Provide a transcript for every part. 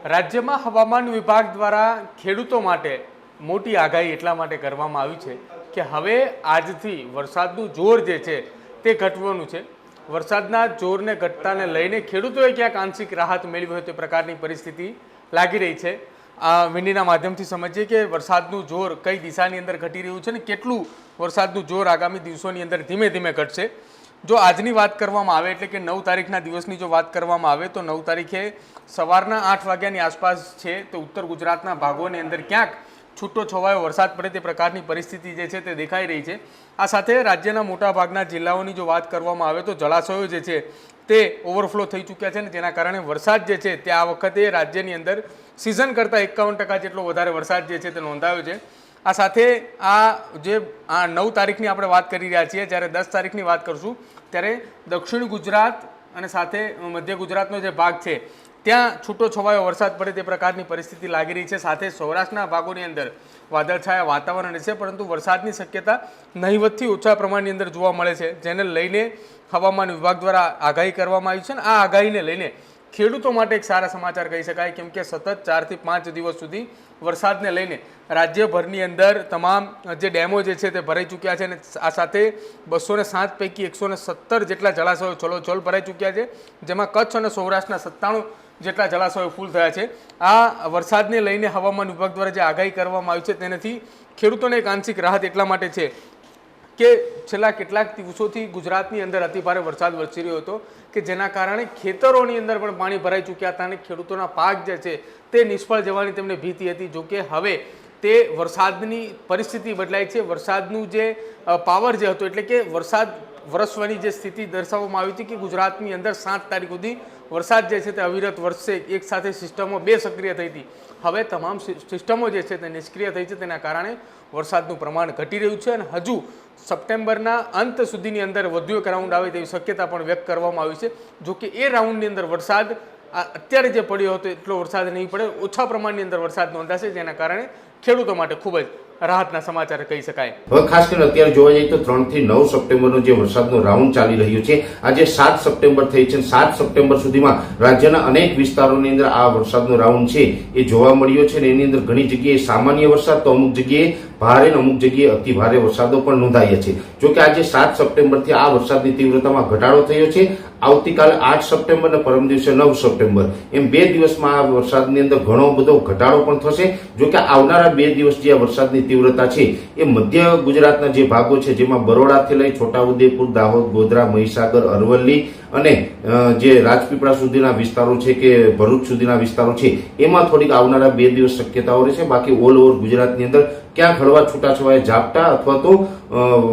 રાજ્યમાં હવામાન વિભાગ દ્વારા ખેડૂતો માટે મોટી આગાહી એટલા માટે કરવામાં આવી છે કે હવે આજથી વરસાદનું જોર જે છે તે ઘટવાનું છે. વરસાદના જોરને ઘટતાને લઈને ખેડૂતોએ ક્યાંક આંશિક રાહત મેળવી હોય તે પ્રકારની પરિસ્થિતિ લાગી રહી છે. આ વિંડીના માધ્યમથી સમજીએ કે વરસાદનું જોર કઈ દિશાની અંદર ઘટી રહ્યું છે ને કેટલું વરસાદનું જોર આગામી દિવસોની અંદર ધીમે ધીમે ઘટશે. જો આજની વાત કરવામાં આવે એટલે કે નવ તારીખના દિવસની જો વાત કરવામાં આવે તો નવ તારીખે સવારના આઠ વાગ્યાની આસપાસ છે તો ઉત્તર ગુજરાતના ભાગોની અંદર ક્યાંક છૂટો છવાયો વરસાદ પડે તે પ્રકારની પરિસ્થિતિ જે છે તે દેખાઈ રહી છે. આ સાથે રાજ્યના મોટા ભાગના જિલ્લાઓની જો વાત કરવામાં આવે તો જળાશયો જે છે તે ઓવરફ્લો થઈ ચૂક્યા છે ને તેના કારણે વરસાદ જે છે તે આ વખતે રાજ્યની અંદર સિઝન કરતાં એકાવન ટકા જેટલો વધારે વરસાદ જે છે તે નોંધાયો છે. આ સાથે આ જે આ નવ તારીખની આપણે વાત કરી રહ્યા છીએ, જ્યારે દસ તારીખની વાત કરશું, ત્યારે દક્ષિણ ગુજરાત અને સાથે મધ્ય ગુજરાતનો જે ભાગ છે, ત્યાં છૂટો છવાયો વરસાદ પડે તે પ્રકારની પરિસ્થિતિ લાગી રહી છે. સાથે સૌરાષ્ટ્રના ભાગોની અંદર વાદળછાયા વાતાવરણ રહેશે, પરંતુ વરસાદની શક્યતા નહીવતથી ઓછા પ્રમાણની અંદર જોવા મળે છે, જેને લઈને હવામાન વિભાગ દ્વારા આગાહી કરવામાં આવી છે અને આ આગાહીને લઈને ખેડૂતો માટે એક સારા સમાચાર કહી શકાય, કેમ કે સતત ચારથી પાંચ દિવસ સુધી વરસાદને લઈને રાજ્યભરની અંદર તમામ જે ડેમો જે છે તે ભરાઈ ચૂક્યા છે અને આ સાથે બસો ને સાત પૈકી એકસો ને સત્તર જેટલા જળાશયો છલોછલ ભરાઈ ચૂક્યા છે, જેમાં કચ્છ અને સૌરાષ્ટ્રના સત્તાણું જેટલા જળાશયો ફૂલ થયા છે. આ વરસાદને લઈને હવામાન વિભાગ દ્વારા જે આગાહી કરવામાં આવી છે તેનાથી ખેડૂતોને એક આંશિક રાહત એટલા માટે છે કે છેલ્લા કેટલાક દિવસોથી ગુજરાતની અંદર અતિભારે વરસાદ વરસી રહ્યો હતો કે જેના કારણે ખેતરોની અંદર પણ પાણી ભરાઈ ચૂક્યા હતા અને ખેડૂતોના પાક જે છે તે નિષ્ફળ જવાની તેમને ભીતિ હતી. જોકે હવે તે વરસાદની પરિસ્થિતિ બદલાઈ છે. વરસાદનું જે પાવર જે હતો એટલે કે વરસાદ વરસવાની જે સ્થિતિ દર્શાવવામાં આવી હતી કે ગુજરાતની અંદર સાત તારીખ સુધી વરસાદ જે છે તે અવિરત વરસશે. એક સાથે સિસ્ટમો બે સક્રિય થઈ હતી. હવે તમામ સિસ્ટમો જે છે તે નિષ્ક્રિય થઈ છે. તેના કારણે વરસાદનું પ્રમાણ ઘટી રહ્યું છે અને હજુ સપ્ટેમ્બરના અંત સુધીની અંદર વધુ એક રાઉન્ડ આવે તેવી શક્યતા પણ વ્યક્ત કરવામાં આવી છે. જોકે એ રાઉન્ડની અંદર વરસાદ, આ અત્યારે જે પડ્યો હતો એટલો વરસાદ નહીં પડે, ઓછા પ્રમાણની અંદર વરસાદ નોંધાશે. જેના કારણે ખેડૂતો માટે ખૂબ જ રાહતના સમાચાર કહી શકાય. હવે ખાસ કરીને અત્યારે જોવા જઈએ તો ત્રણથી નવ સપ્ટેમ્બરનો જે વરસાદનો રાઉન્ડ ચાલી રહ્યો છે, આજે સાત સપ્ટેમ્બર થઈ છે સાત સપ્ટેમ્બર સુધીમાં રાજ્યના અનેક વિસ્તારોની અંદર આ વરસાદનો રાઉન્ડ છે એ જોવા મળ્યો છે અને એની અંદર ઘણી જગ્યાએ સામાન્ય વરસાદ તો અમુક જગ્યાએ ભારે અમુક જગ્યાએ અતિ ભારે વરસાદો પણ નોંધાયા છે. જો કે આજે સાત સપ્ટેમ્બરથી આ વરસાદની તીવ્રતામાં ઘટાડો થયો છે. આવતીકાલે આઠ સપ્ટેમ્બર અને પરમ દિવસે નવ સપ્ટેમ્બર. એમ બે દિવસમાં આ વરસાદની અંદર ઘણો બધો ઘટાડો પણ થશે. જો કે આવનારા બે દિવસ જે આ વરસાદની તીવ્રતા છે, એ મધ્ય ગુજરાતના જે ભાગો છે, જેમાં બરોડાથી લઈ છોટાઉદેપુર, દાહોદ, ગોધરા, મહીસાગર, અરવલ્લી અને જે રાજપીપળા સુધીના વિસ્તારો છે કે ભરૂચ સુધીના વિસ્તારો છે, એમાં થોડીક આવનારા બે દિવસ શક્યતાઓ રહેશે. બાકી ઓલ ઓવર ગુજરાતની અંદર ક્યાંક હળવા છૂટાછવાયા ઝાપટા અથવા તો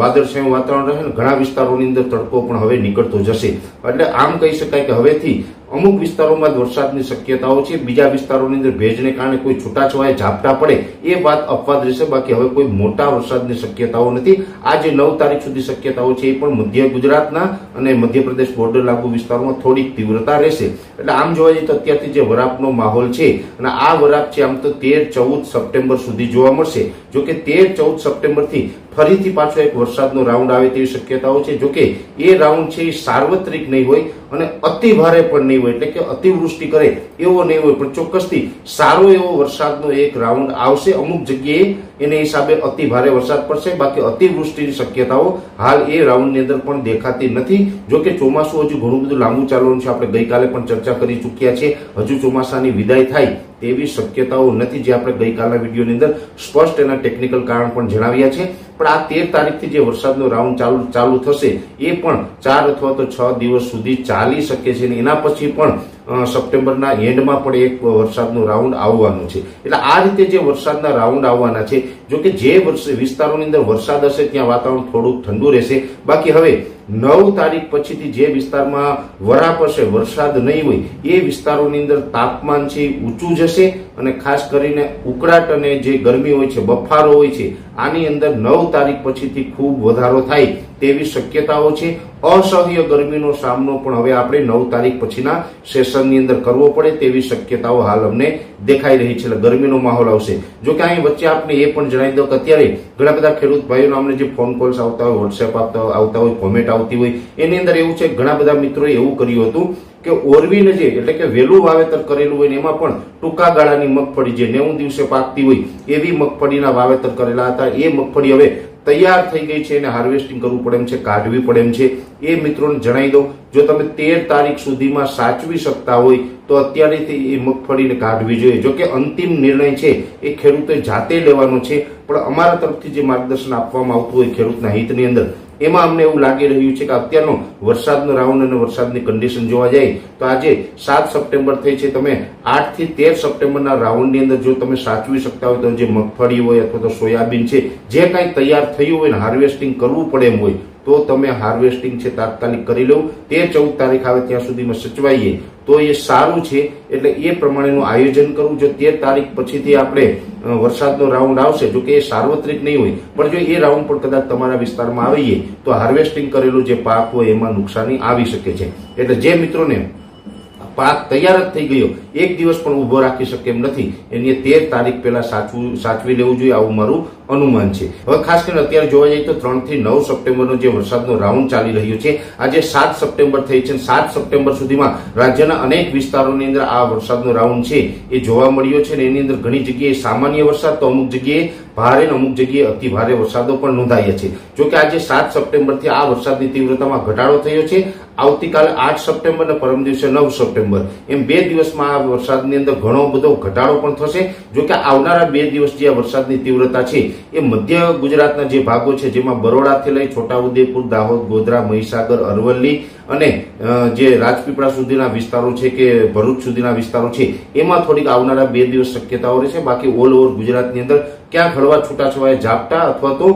વાદળછાયું વાતાવરણ રહે ઘણા વિસ્તારોની અંદર તડકો પણ હવે નીકળતો જશે. એટલે આમ કહી શકાય કે હવેથી અમુક વિસ્તારોમાં જ વરસાદની શક્યતાઓ છે, બીજા વિસ્તારોની અંદર ભેજને કારણે કોઈ છૂટાછવાયા ઝાપટા પડે એ વાત અપવાદ રહેશે, બાકી હવે કોઈ મોટા વરસાદની શક્યતાઓ નથી. આ જે નવ તારીખ સુધી શક્યતાઓ છે એ પણ મધ્ય ગુજરાતના અને મધ્યપ્રદેશ બોર્ડર લાગુ વિસ્તારોમાં થોડીક તીવ્રતા રહેશે. એટલે આમ જોવા જઈએ તો અત્યારથી જે વરાપનો માહોલ છે, અને આ વરાપ છે આમ તો તેર ચૌદ સપ્ટેમ્બર સુધી જોવા મળશે. જોકે તેર ચૌદ સપ્ટેમ્બરથી ફરીથી પાછો એક વરસાદનો રાઉન્ડ આવે તેવી શક્યતાઓ છે. જોકે એ રાઉન્ડ છે એ સાર્વત્રિક નહીં હોય અને અતિ ભારે પણ નહીં હોય, એટલે કે અતિવૃષ્ટિ કરે એવો નહીં હોય. પણ ચોક્કસથી સારો એવો વરસાદનો એક રાઉન્ડ આવશે. અમુક જગ્યાએ એને હિસાબે અતિ ભારે વરસાદ પડશે. બાકી અતિવૃષ્ટિની શક્યતાઓ હાલ એ રાઉન્ડની અંદર પણ દેખાતી નથી. જો કે ચોમાસું હજુ ઘણું બધું લાંબુ ચાલવાનું છે. આપણે ગઈકાલે પણ ચર્ચા કરી ચૂક્યા છે. હજુ ચોમાસાની વિદાય થાય તેવી શક્યતાઓ નથી જે આપણે ગઈકાલના વિડીયોની અંદર સ્પષ્ટ એના ટેકનિકલ કારણ પણ જણાવ્યા છે. પણ આ તેર તારીખથી જે વરસાદનો રાઉન્ડ ચાલુ ચાલુ થશે એ પણ ચાર અથવા તો છ દિવસ સુધી ચાલી શકે છે. અને એના પછી પણ સપ્ટેમ્બરના એન્ડમાં પણ એક વરસાદનું રાઉન્ડ આવવાનું છે. એટલે આ રીતે જે વરસાદના રાઉન્ડ આવવાના છે જો કે જે વિસ્તારોની અંદર વરસાદ હશે, ત્યાં વાતાવરણ થોડુંક ઠંડુ રહેશે. બાકી હવે નવ તારીખ પછીથી જે વિસ્તારમાં વરાપ હશે, વરસાદ નહીં હોય, એ વિસ્તારોની અંદર તાપમાન છે ઊંચું જશે અને ખાસ કરીને ઉકળાટ અને જે ગરમી હોય છે, બફારો હોય છે, આની અંદર નવ તારીખ પછીથી ખૂબ વધારો થાય. તેવી શક્યતાઓ છે. અસહ્ય ગરમીનો સામનો પણ હવે આપણે નવ તારીખ પછીના સેશનની અંદર કરવો પડે તેવી શક્યતાઓ હાલ અમને દેખાઈ રહી છે એટલે ગરમીનો માહોલ આવશે. જો કે અહીં વચ્ચે આપણે એ પણ જણાવી દો કે અત્યારે ઘણા બધા ખેડૂત ભાઈઓનો અમને જે ફોન કોલ્સ આવતા હોય, વોટ્સએપ આવતા આવતા હોય, કોમેન્ટ આવતી હોય, એની અંદર એવું છે ઘણા બધા મિત્રોએ એવું કર્યું હતું કે ઓરવીને જે, એટલે કે વહેલું વાવેતર કરેલું હોય ને એમાં પણ ટૂંકા ગાળાની મગફળી જે નેવું દિવસે પાકતી હોય, એવી મગફળીના વાવેતર કરેલા હતા. એ મગફળી હવે તૈયાર થઈ ગઈ છે અને હાર્વેસ્ટિંગ કરવું પડે એમ છે, કાઢવી પડે એમ છે. એ મિત્રોને જણાવી દો જો તમે તેર તારીખ સુધીમાં સાચવી શકતા હોય, તો અત્યારેથી એ મગફળીને કાઢવી જોઈએ. જો કે અંતિમ નિર્ણય છે, એ ખેડૂતે જાતે લેવાનો છે, પણ અમારા તરફથી જે માર્ગદર્શન આપવામાં આવતું હોય ખેડૂતના હિતની અંદર એમાં અમને એવું લાગી રહ્યું છે કે અત્યારનો વરસાદનો રાઉન્ડ અને વરસાદની કન્ડિશન જોવા જાય, તો આજે સાત સપ્ટેમ્બર થઈ છે. તમે આઠથી તેર સપ્ટેમ્બરના રાઉન્ડની અંદર જો તમે સાચવી શકતા હોય તો જે મગફળી હોય અથવા તો સોયાબીન છે, જે કાંઈ તૈયાર થયું હોય ને હાર્વેસ્ટિંગ કરવું પડે એમ હોય, તો તમે હાર્વેસ્ટિંગ છે તાત્કાલિક કરી લેવું તે ચૌદ તારીખ આવે ત્યાં સુધીમાં સચવાઈએ. તો એ સારું છે. એટલે એ પ્રમાણેનું આયોજન કરવું જો તેર તારીખ પછીથી આપણે વરસાદનો રાઉન્ડ આવશે, જો કે એ સાર્વત્રિક નહીં હોય. પણ જો એ રાઉન્ડ પણ કદાચ તમારા વિસ્તારમાં આવીએ, તો હાર્વેસ્ટિંગ કરેલું જે પાક હોય એમાં નુકસાની આવી શકે છે. એટલે જે મિત્રોને પાક તૈયાર જ થઈ ગયો, એક દિવસ પણ ઊભો રાખી શકે એમ નથી. એની તેર તારીખ પહેલા સાચવું, સાચવી લેવું જોઈએ, આવું મારું અનુમાન છે. હવે ખાસ કરીને અત્યારે જોવા જઈએ તો ત્રણથી નવ સપ્ટેમ્બરનો જે વરસાદનો રાઉન્ડ ચાલી રહ્યો છે, આજે સાત સપ્ટેમ્બર થઈ છે સાત સપ્ટેમ્બર સુધીમાં રાજ્યના અનેક વિસ્તારોની અંદર આ વરસાદનો રાઉન્ડ છે એ જોવા મળ્યો છે અને એની અંદર ઘણી જગ્યાએ સામાન્ય વરસાદ, તો અમુક જગ્યાએ ભારે ને અમુક જગ્યાએ અતિ ભારે વરસાદો પણ નોંધાયા છે. જો કે આજે સાત સપ્ટેમ્બરથી આ વરસાદની તીવ્રતામાં ઘટાડો થયો છે. આવતીકાલે આઠ સપ્ટેમ્બર અને પરમ દિવસે નવ સપ્ટેમ્બર. એમ બે દિવસમાં આ વરસાદની અંદર ઘણો બધો ઘટાડો પણ થશે. જો કે આવનારા બે દિવસ જે આ વરસાદની તીવ્રતા છે એ મધ્ય ગુજરાતના જે ભાગો છે, જેમાં બરોડાથી લઈ છોટાઉદેપુર, દાહોદ, ગોધરા, મહીસાગર, અરવલ્લી અને જે રાજપીપળા સુધીના વિસ્તારો છે કે ભરૂચ સુધીના વિસ્તારો છે, એમાં થોડીક આવનારા બે દિવસ શક્યતાઓ રહેશે. બાકી ઓલ ઓવર ગુજરાતની અંદર ક્યાંક હળવા છૂટાછવાયા ઝાપટા અથવા તો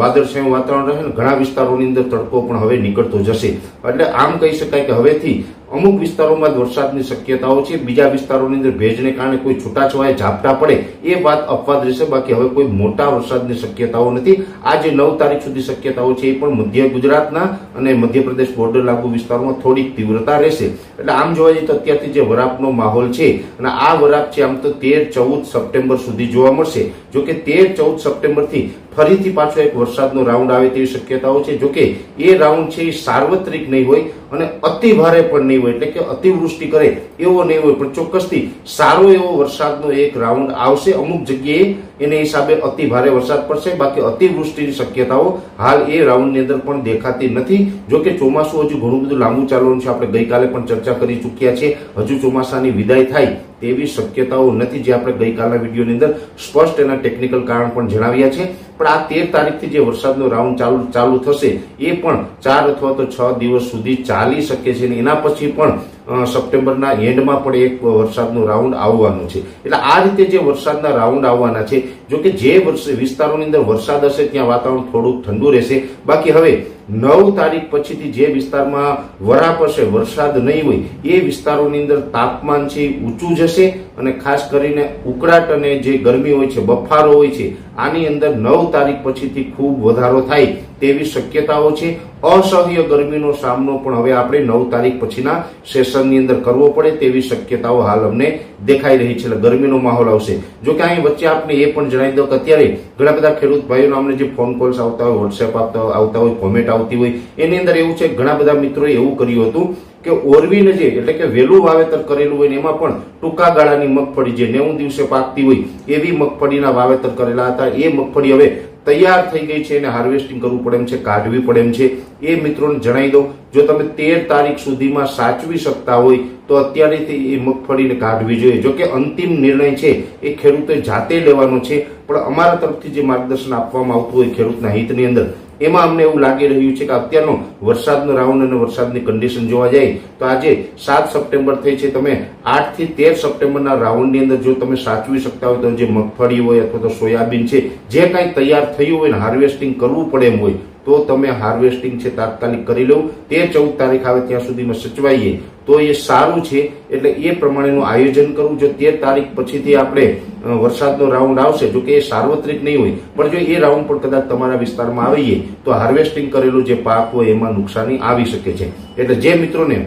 વાદળછાયું વાતાવરણ રહે ઘણા વિસ્તારોની અંદર તડકો પણ હવે નીકળતો જશે. એટલે આમ કહી શકાય કે હવેથી અમુક વિસ્તારોમાં વરસાદની શક્યતાઓ છે, બીજા વિસ્તારોની અંદર ભેજને કારણે કોઈ છૂટાછવાયા ઝાપટા પડે એ વાત અપવાદ રહેશે. બાકી હવે કોઈ મોટા વરસાદની શક્યતાઓ નથી. આ જે નવ તારીખ સુધી શક્યતાઓ છે એ પણ મધ્ય ગુજરાતના અને મધ્યપ્રદેશ બોર્ડર લાગુ વિસ્તારોમાં થોડીક તીવ્રતા રહેશે. એટલે આમ જોવા જઈએ તો અત્યારથી જે વરાપનો માહોલ છે અને આ વરાપ છે આમ તો તેર ચૌદ સપ્ટેમ્બર સુધી જોવા મળશે. જો કે તેર ચૌદ સપ્ટેમ્બરથી ફરીથી પાછો એક વરસાદનો રાઉન્ડ આવે તેવી શક્યતાઓ છે. જોકે એ રાઉન્ડ છે એ સાર્વત્રિક નહીં હોય અને અતિ ભારે પણ નહીં હોય, એટલે કે અતિવૃષ્ટિ કરે એવો નહીં હોય. પણ ચોક્કસથી સારો એવો વરસાદનો એક રાઉન્ડ આવશે. અમુક જગ્યાએ એને હિસાબે અતિ ભારે વરસાદ પડશે. બાકી અતિવૃષ્ટિની શક્યતાઓ હાલ એ રાઉન્ડની અંદર પણ દેખાતી નથી. જો કે ચોમાસું હજુ ઘણું બધું લાંબુ ચાલવાનું છે. આપણે ગઈકાલે પણ ચર્ચા કરી ચૂક્યા છે. હજુ ચોમાસાની વિદાય થાય તેવી શક્યતાઓ નથી જે આપણે ગઈકાલના વિડીયોની અંદર સ્પષ્ટ એના ટેકનિકલ કારણ પણ જણાવ્યા છે. પણ આ તેર તારીખથી જે વરસાદનો રાઉન્ડ ચાલુ ચાલુ થશે એ પણ ચાર અથવા તો છ દિવસ સુધી ચાલી શકે છે. એના પછી પણ સપ્ટેમ્બરના એન્ડમાં પણ એક વરસાદનું રાઉન્ડ આવવાનું છે. એટલે આ રીતે જે વરસાદના રાઉન્ડ આવવાના છે, જો કે જે વિસ્તારોની અંદર વરસાદ હશે, ત્યાં વાતાવરણ થોડુંક ઠંડુ રહેશે. બાકી હવે નવ તારીખ પછીથી જે વિસ્તારમાં વરાપ હશે વરસાદ નહીં હોય, એ વિસ્તારોની અંદર તાપમાન છે ઊંચું જશે અને ખાસ કરીને ઉકળાટ અને જે ગરમી હોય છે, બફારો હોય છે, આની અંદર નવ તારીખ પછીથી ખૂબ વધારો થાય. તેવી શક્યતાઓ છે. અસહ્ય ગરમીનો સામનો પણ હવે આપણે નવ તારીખ પછીના સેશનની અંદર કરવો પડે તેવી શક્યતાઓ હાલ અમને દેખાઈ રહી છે. ગરમીનો માહોલ આવશે. જો કે અહીં વચ્ચે આપણે એ પણ જણાવી દઉં કે અત્યારે ઘણા બધા ખેડૂત ભાઈઓનો અમને જે ફોન કોલ્સ આવતા હોય, વોટ્સએપ આવતા આવતા હોય, કોમેન્ટ આવતી હોય, એની અંદર એવું છે ઘણા બધા મિત્રોએ એવું કર્યું હતું કે ઓરવીને જે એટલે કે વહેલું વાવેતર કરેલું હોય ને એમાં પણ ટૂંકા ગાળાની મગફળી જે નેવું દિવસે પાકતી હોય એવી મગફળીના વાવેતર કરેલા હતા. એ મગફળી હવે તૈયાર થઈ ગઈ છે અને હાર્વેસ્ટિંગ કરવું પડે એમ છે, કાઢવી પડે એમ છે. એ મિત્રોને જણાવી દો જો તમે તેર તારીખ સુધીમાં સાચવી શકતા હોય, તો અત્યારેથી એ મગફળીને કાઢવી જોઈએ. જો કે અંતિમ નિર્ણય છે, એ ખેડૂતે જાતે લેવાનો છે, પણ અમારા તરફથી જે માર્ગદર્શન આપવામાં આવતું હોય ખેડૂતના હિતની અંદર એમાં અમને એવું લાગી રહ્યું છે કે અત્યારનો વરસાદનો રાઉન્ડ અને વરસાદની કન્ડિશન જોવા જાય તો આજે સાત સપ્ટેમ્બર થઈ છે. તમે આઠથી તેર સપ્ટેમ્બરના રાઉન્ડની અંદર જો તમે સાચવી શકતા હોય તો જે મગફળી હોય અથવા તો સોયાબીન છે, જે કાંઈ તૈયાર થયું હોય ને હાર્વેસ્ટિંગ કરવું પડે એમ હોય, તો તમે હાર્વેસ્ટિંગ છે તાત્કાલિક કરી લેવું તે ચૌદ તારીખ આવે ત્યાં સુધીમાં સચવાઈએ. તો એ સારું છે. એટલે એ પ્રમાણેનું આયોજન કરવું જો તેર તારીખ પછીથી આપણે વરસાદનો રાઉન્ડ આવશે, જો કે એ સાર્વત્રિક નહીં હોય. પણ જો એ રાઉન્ડ પણ કદાચ તમારા વિસ્તારમાં આવીએ, તો હાર્વેસ્ટિંગ કરેલું જે પાક હોય એમાં નુકસાની આવી શકે છે. એટલે જે મિત્રોને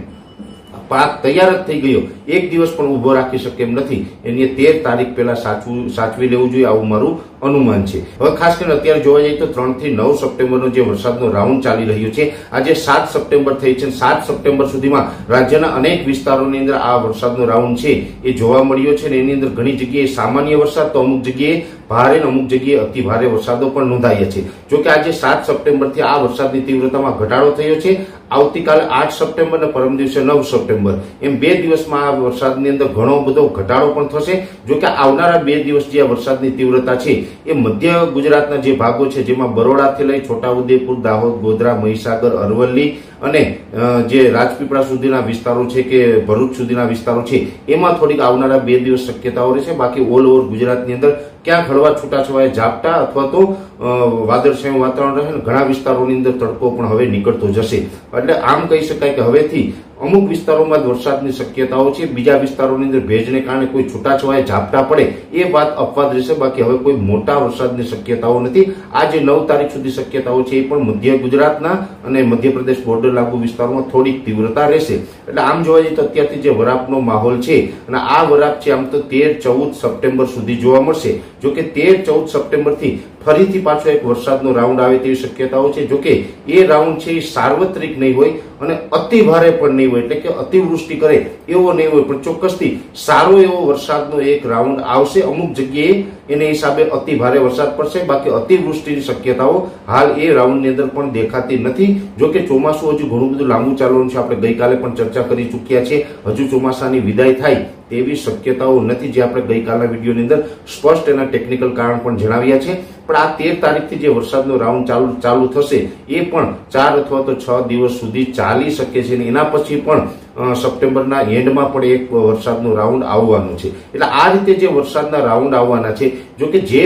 પાક તૈયાર જ થઈ ગયો. એક દિવસ પણ ઊભો રાખી શકે એમ નથી. એની તેર તારીખ પહેલા સાચવું, સાચવી લેવું જોઈએ આવું મારું અનુમાન છે. હવે ખાસ કરીને અત્યારે જોવા જઈએ તો ત્રણથી નવ સપ્ટેમ્બરનો જે વરસાદનો રાઉન્ડ ચાલી રહ્યો છે, આજે સાત સપ્ટેમ્બર થઈ છે સાત સપ્ટેમ્બર સુધીમાં રાજ્યના અનેક વિસ્તારોની અંદર આ વરસાદનો રાઉન્ડ છે એ જોવા મળ્યો છે અને એની અંદર ઘણી જગ્યાએ સામાન્ય વરસાદ તો અમુક જગ્યાએ ભારે અને અમુક જગ્યાએ અતિ ભારે વરસાદો પણ નોંધાયા છે. જોકે આજે સાત સપ્ટેમ્બરથી આ વરસાદની તીવ્રતામાં ઘટાડો થયો છે. આવતીકાલે આઠ સપ્ટેમ્બર અને પરમ દિવસે નવ સપ્ટેમ્બર. એમ બે દિવસમાં આ વરસાદની અંદર ઘણો બધો ઘટાડો પણ થશે. જોકે આવનારા બે દિવસ જે આ વરસાદની તીવ્રતા છે, એ મધ્ય ગુજરાતના જે ભાગો છે, જેમાં બરોડાથી લઈ છોટાઉદેપુર, દાહોદ, ગોધરા, મહીસાગર, અરવલ્લી અને જે રાજપીપળા સુધીના વિસ્તારો છે કે ભરૂચ સુધીના વિસ્તારો છે, એમાં થોડીક આવનારા બે દિવસ શક્યતાઓ રહેશે. બાકી ઓલ ઓવર ગુજરાતની અંદર ક્યાંક હળવા છૂટાછવાયા ઝાપટા અથવા તો વાદળછાયું વાતાવરણ રહે ઘણા વિસ્તારોની અંદર તડકો પણ હવે નીકળતો જશે. એટલે આમ કહી શકાય કે હવેથી અમુક વિસ્તારોમાં વરસાદની શક્યતાઓ છે, બીજા વિસ્તારોની અંદર ભેજને કારણે કોઈ છૂટાછવાયા ઝાપટા પડે, એ વાત અપવાદ રહેશે. બાકી હવે કોઈ મોટા વરસાદની શક્યતાઓ નથી. આજે નવ તારીખ સુધી શક્યતાઓ છે એ પણ મધ્ય ગુજરાતના અને મધ્યપ્રદેશ બોર્ડર લાગુ વિસ્તારોમાં થોડીક તીવ્રતા રહેશે. એટલે આમ જોવા જઈએ તો અત્યારથી જે વરાપનો માહોલ છે, અને આ વરાપ છે આમ તો તેર, ચૌદ સપ્ટેમ્બર સુધી જોવા મળશે. જો કે તેર, ચૌદ સપ્ટેમ્બરથી ફરીથી પાછો એક વરસાદનો રાઉન્ડ આવે તેવી શક્યતાઓ છે. જોકે એ રાઉન્ડ છે એ સાર્વત્રિક નહીં હોય અને અતિ ભારે પણ નહીં હોય, એટલે કે અતિવૃષ્ટિ કરે એવો નહીં હોય. પણ ચોક્કસથી સારો એવો વરસાદનો એક રાઉન્ડ આવશે. અમુક જગ્યાએ એને હિસાબે અતિ ભારે વરસાદ પડશે. બાકી અતિવૃષ્ટિની શક્યતાઓ હાલ એ રાઉન્ડની અંદર પણ દેખાતી નથી. જો કે ચોમાસું હજુ ઘણું બધું લાંબુ ચાલવાનું છે. આપણે ગઈકાલે પણ ચર્ચા કરી ચૂક્યા છે. હજુ ચોમાસાની વિદાય થાય તેવી શક્યતાઓ નથી જે આપણે ગઈકાલના વિડીયોની અંદર સ્પષ્ટ એના ટેકનિકલ કારણ પણ જણાવ્યા છે. પણ આ તેર તારીખથી જે વરસાદનો રાઉન્ડ ચાલુ ચાલુ થશે એ પણ ચાર અથવા તો છ દિવસ સુધી ચાલી શકે છે અને એના પછી પણ સપ્ટેમ્બરના એન્ડમાં પણ એક વરસાદનું રાઉન્ડ આવવાનું છે. એટલે આ રીતે જે વરસાદના રાઉન્ડ આવવાના છે, જો કે જે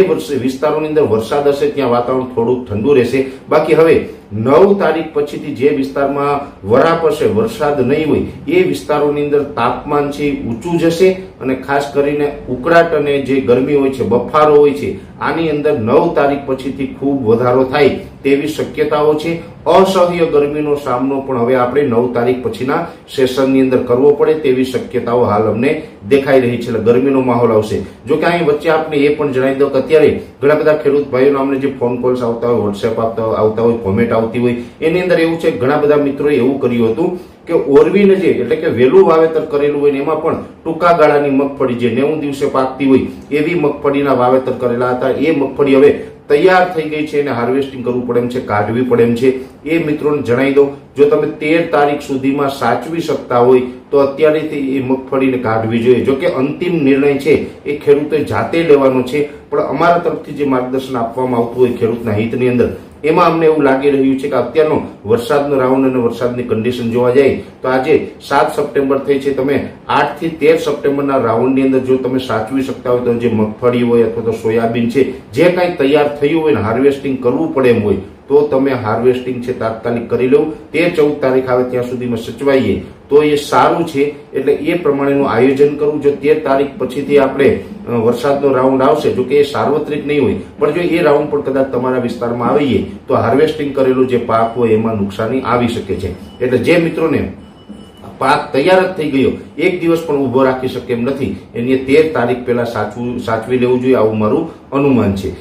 વિસ્તારોની અંદર વરસાદ હશે, ત્યાં વાતાવરણ થોડુંક ઠંડુ રહેશે. બાકી હવે નવ તારીખ પછીથી જે વિસ્તારમાં વરાપ હશે, વરસાદ નહીં હોય, એ વિસ્તારોની અંદર તાપમાન છે ઊંચું જશે અને ખાસ કરીને ઉકળાટ અને જે ગરમી હોય છે, બફારો હોય છે, આની અંદર નવ તારીખ પછીથી ખૂબ વધારો થાય. તેવી શક્યતાઓ છે. અસહ્ય ગરમીનો સામનો પણ હવે આપણે નવ તારીખ પછીના સેશનની અંદર કરવો પડે તેવી શક્યતાઓ હાલ અમને દેખાઈ રહી છે. એટલે ગરમીનો માહોલ આવશે. જો કે અહીં વચ્ચે આપણે એ પણ જણાવી દઉં કે અત્યારે ઘણા બધા ખેડૂત ભાઈઓના અમને જે ફોન કોલ્સ આવતા હોય, વોટ્સએપ આવતા આવતા હોય, કોમેન્ટ આવતી હોય, એની અંદર એવું છે ઘણા બધા મિત્રોએ એવું કર્યું હતું કે ઓરવીને જે એટલે કે વહેલું વાવેતર કરેલું હોય ને એમાં પણ ટૂંકા ગાળાની મગફળી જે નેવું દિવસે પાકતી હોય એવી મગફળીના વાવેતર કરેલા હતા. એ મગફળી હવે તૈયાર થઈ ગઈ છે એને હાર્વેસ્ટિંગ કરવું પડે એમ છે, કાઢવી પડે એમ છે, એ મિત્રોને જણાવી દો જો તમે તેર તારીખ સુધીમાં સાચવી શકતા હોય, તો અત્યારેથી એ મગફળીને કાઢવી જોઈએ. જો કે અંતિમ નિર્ણય છે, એ ખેડૂતે જાતે લેવાનો છે, પણ અમારા તરફથી જે માર્ગદર્શન આપવામાં આવતું હોય ખેડૂતના હિતની અંદર એમાં અમને એવું લાગી રહ્યું છે કે અત્યારનો વરસાદનો રાઉન્ડ અને વરસાદની કન્ડિશન જોવા જાય તો આજે સાત સપ્ટેમ્બર થઈ છે. તમે આઠથી તેર સપ્ટેમ્બરના રાઉન્ડની અંદર જો તમે સાચવી શકતા હોય તો જે મગફળી હોય અથવા તો સોયાબીન છે, જે કાંઈ તૈયાર થયું હોય ને હાર્વેસ્ટિંગ કરવું પડે એમ હોય તો તમે હાર્વેસ્ટિંગ છે તાત્કાલિક કરી લો. તે ચૌદ તારીખ આવે ત્યાં સુધીમાં સચવાઈએ. તો એ સારું છે. એટલે એ પ્રમાણેનું આયોજન કરવું જો તેર તારીખ પછીથી આપણે વરસાદનો રાઉન્ડ આવશે, જો કે એ સાર્વત્રિક નહીં હોય, પણ જો એ રાઉન્ડ પણ કદાચ તમારા વિસ્તારમાં આવીએ, તો હાર્વેસ્ટિંગ કરેલું જે પાક હોય એમાં નુકસાની આવી શકે છે. એટલે જે મિત્રોને પાક તૈયાર જ થઈ ગયો, એક દિવસ પણ ઊભો રાખી શકે એમ નથી. એની તેર તારીખ પહેલા સાચવું, સાચવી લેવું જોઈએ, આવું મારું અનુમાન છે.